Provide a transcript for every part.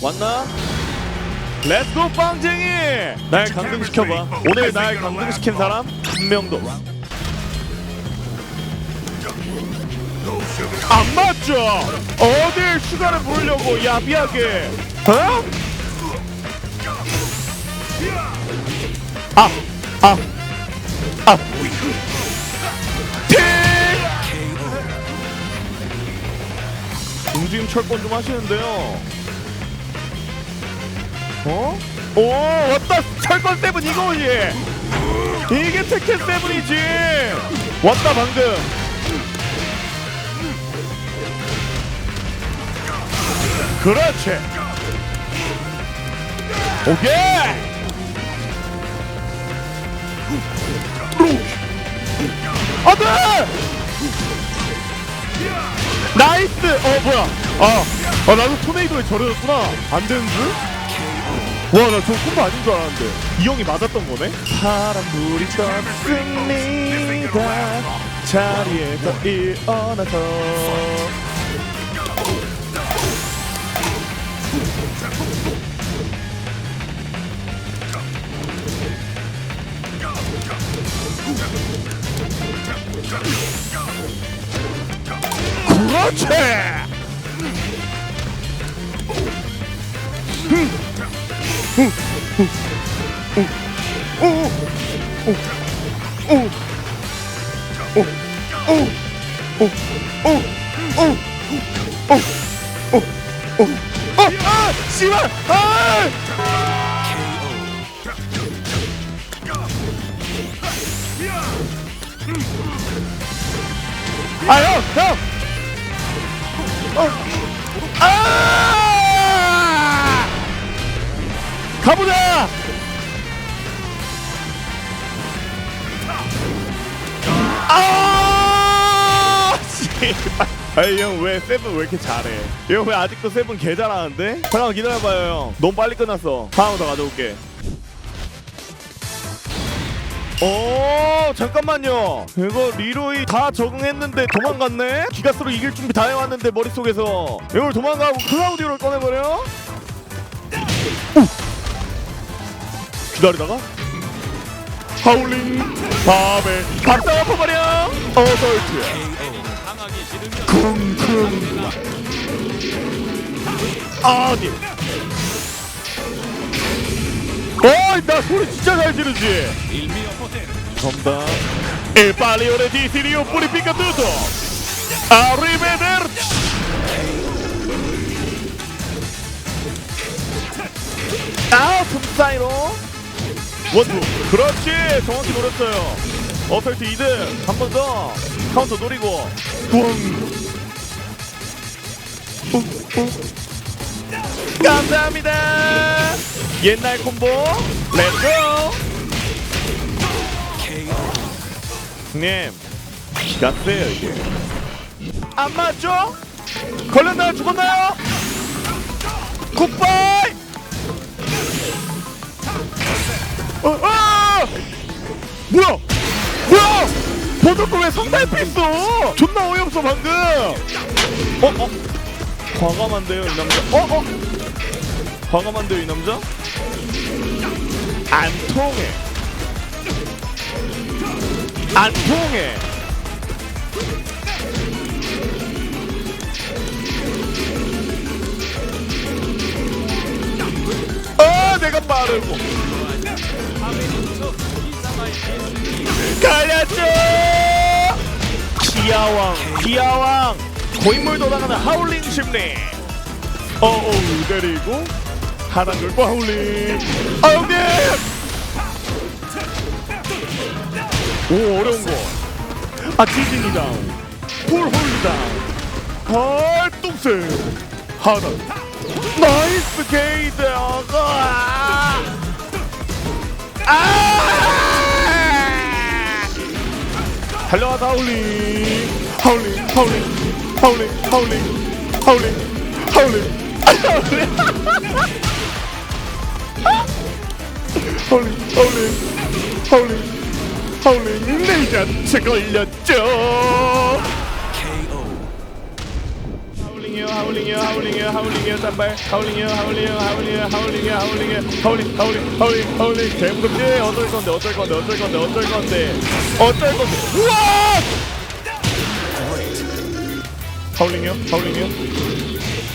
왔나? 렛츠고 빵쟁이! 날 강등시켜봐 오늘 날 강등시킨 사람 한 명도 안 맞죠? 어딜 슈가를 부르려고 야비하게 어? 아! 아! 아! 틱! 움직임 철권 좀 하시는데요 어? 오 왔다 철권 세븐 이거지 이게 테켄 세븐이지. 왔다 방금. 그렇지. 오케이. 안돼! 나이스! 어 뭐야? 아, 아 나도 토네이도에 절여졌구나. 안 되는 줄? 와나 저 콤보 아닌 줄 알았는데. 이 형이 맞았던 거네? 파란불이 떴습니다. 자리에서 일어나서. 그렇지 씨발! 아! 아, 형! 형! 어. 아! 아이 형 왜 세븐 왜 이렇게 잘해? 형 왜 아직도 세븐 개 잘하는데? 잠깐만 기다려봐요 형. 너무 빨리 끝났어. 하나 더 가져올게. 오 잠깐만요 이거 리로이 다 적응했는데 도망갔네 기가스로 이길 준비 다 해왔는데 머릿속에서 이걸 도망가고 클라우디오를 꺼내버려 우! 기다리다가 하울링 밤에 박사 아파버려 어설트 쿵쿵 아니. 어이 나 소리 진짜 잘 지르지. E pali ore di Sirio purificato Arrivederci 아 tum사이로. 원투. 그렇지. 정확히 노렸어요. 어설트 2등 한 번 더. 카운터 노리고. 뿡 감사합니다 옛날 콤보 렛츠고 형님 기가 세요 이게 안 맞죠? 걸렸나요? 죽었나요? 보조금 왜 성달 필수 존나 어이없어 방금 어? 어? 과감한데요 이 남자 어? 어? 과감한데요 이 남자? 안 통해 안 통해 어 내가 빠르고 기아왕 기아왕. 고인물 돌아가는 하울링 심리. 어어 내리고 하나 걸고 하울링. 아 형님 오 어려운 거아 지진이 다운. 풀 홀리 다운. 활동세. 하나 나이스 게이드. 아! 아! 달려와 하울링. 하울링 하울링. 하울링 하울링. 하울링 하울링. 아, 하울링. 하울링 하울링. 하울링 하울링. 레이저체 걸렸죠 하울링이 하울링이요 하울링이요 하울링이요 하울링이요 짠발. 하울링이요 하울링이요 하울링이요 하울링이요 하울링이요. 하울링 하울링 하울링 하울링. 개무섭지 어쩔 건데 어쩔 건데 어쩔 건데 어쩔 건데. 어쩔 건데. 우와! 하울링이요 하울링이요.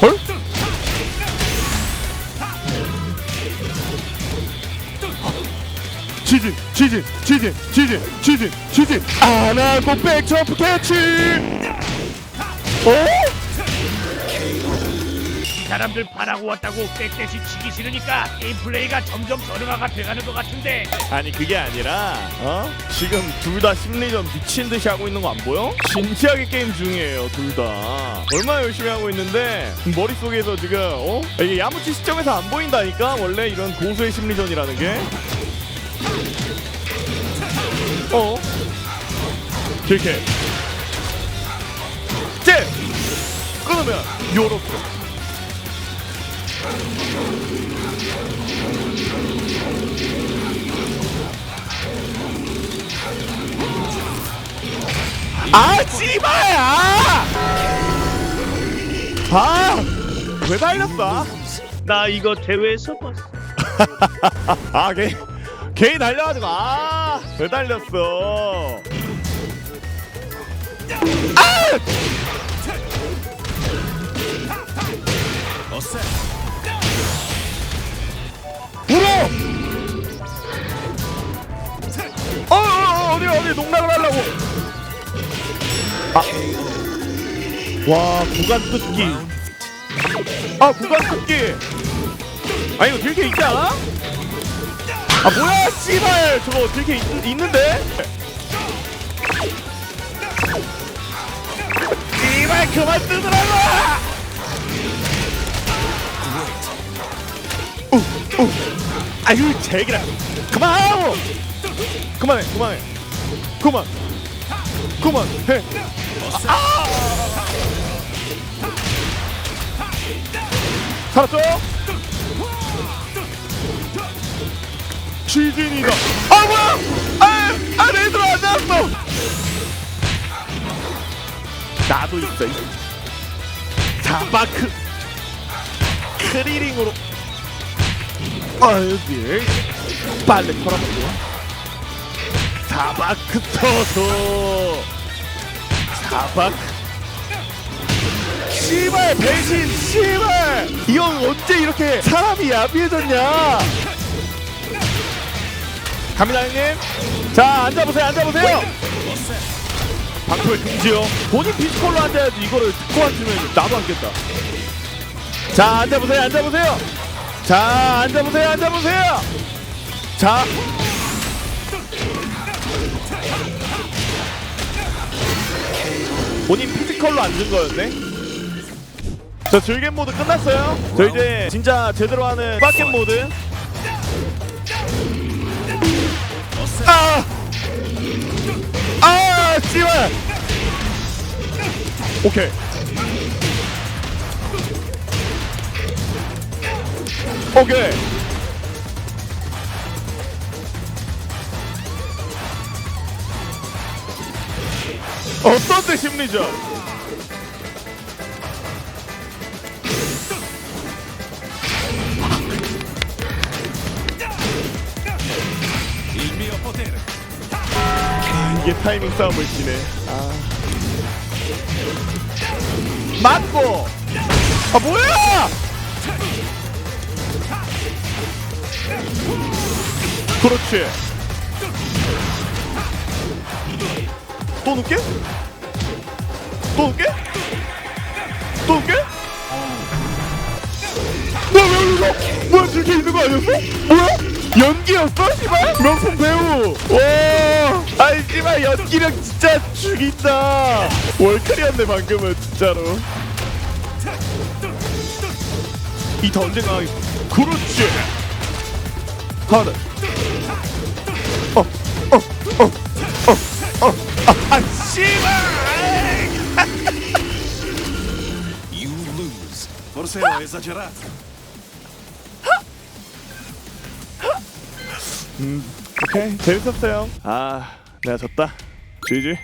헐? 지진 지진 지진 지진 지진 지진 안하고 백점프 캐치! 어? 사람들 바라고 왔다고 빽대시 치기 싫으니까 게임 플레이가 점점 저렴화가 돼가는 것 같은데 아니 그게 아니라 어? 지금 둘 다 심리전 미친 듯이 하고 있는 거 안 보여? 진지하게 게임 중이에요 둘 다 얼마나 열심히 하고 있는데 머릿속에서 지금 어? 이게 야무치 시점에서 안 보인다니까 원래 이런 고수의 심리전이라는 게 어? 이렇게 째! 끊으면 요렇게 아 씨발야 아왜 달렸어 나 이거 대회에서 봤어. 아 걔 걔 달려가지고 아 왜 달렸어? 아 불어! 어, 어, 어 어디 어디 농락을 하려고. 와 구간 뜯기 아 구간 뜯기 아 이거 들게 있지 않아? 아 뭐야 씨발. 저거 들게 있, 있는데? 씨발 그만 뜨더라고! 아유 제기라 그만하고 그만해 그만해 그만 그만해 살았어요? 지진이다. 아 뭐야? 아, 아 레드로 안 나왔어. 나도 있어. 이 자바크 크리링으로. 아 여기. 빨래 털어먹고. 자바크 터서. 자바크. 씨발 배신 씨발! 이 형 언제 이렇게 사람이 야비해졌냐? 갑니다 형님. 자 앉아보세요 앉아보세요. 방풀 금지요. 본인 피지컬로 앉아야지 이거를 듣고 앉으면 나도 앉겠다. 자 앉아보세요 앉아보세요 자 앉아보세요 앉아보세요 자 본인 피지컬로 앉은 거였네 저 즐겜 모드 끝났어요. 저 이제 진짜 제대로 하는 빡겜 모드. 아! 아, 씨발! 오케이. 오케이. 어떤데 심리전? 이게 타이밍 싸움을 지네. 아. 맞고. 아 뭐야? 그렇지. 또 늦게? 또 늦게? 또 늦게? 뭐야 왜 이거? 뭐야 저렇게 있는 거 아니었어? 뭐야? 연기였어? 씨발? 명품 배우 와 아이 씨발 연기력 진짜 죽인다 월클이었네 방금은 진짜로 언젠가 하겠- 그렇지. 하나 어 어 어 어어아 씨발! You lose. Forse ho esagerato. 오케이. 재밌었어요. 아 내가 졌다. GG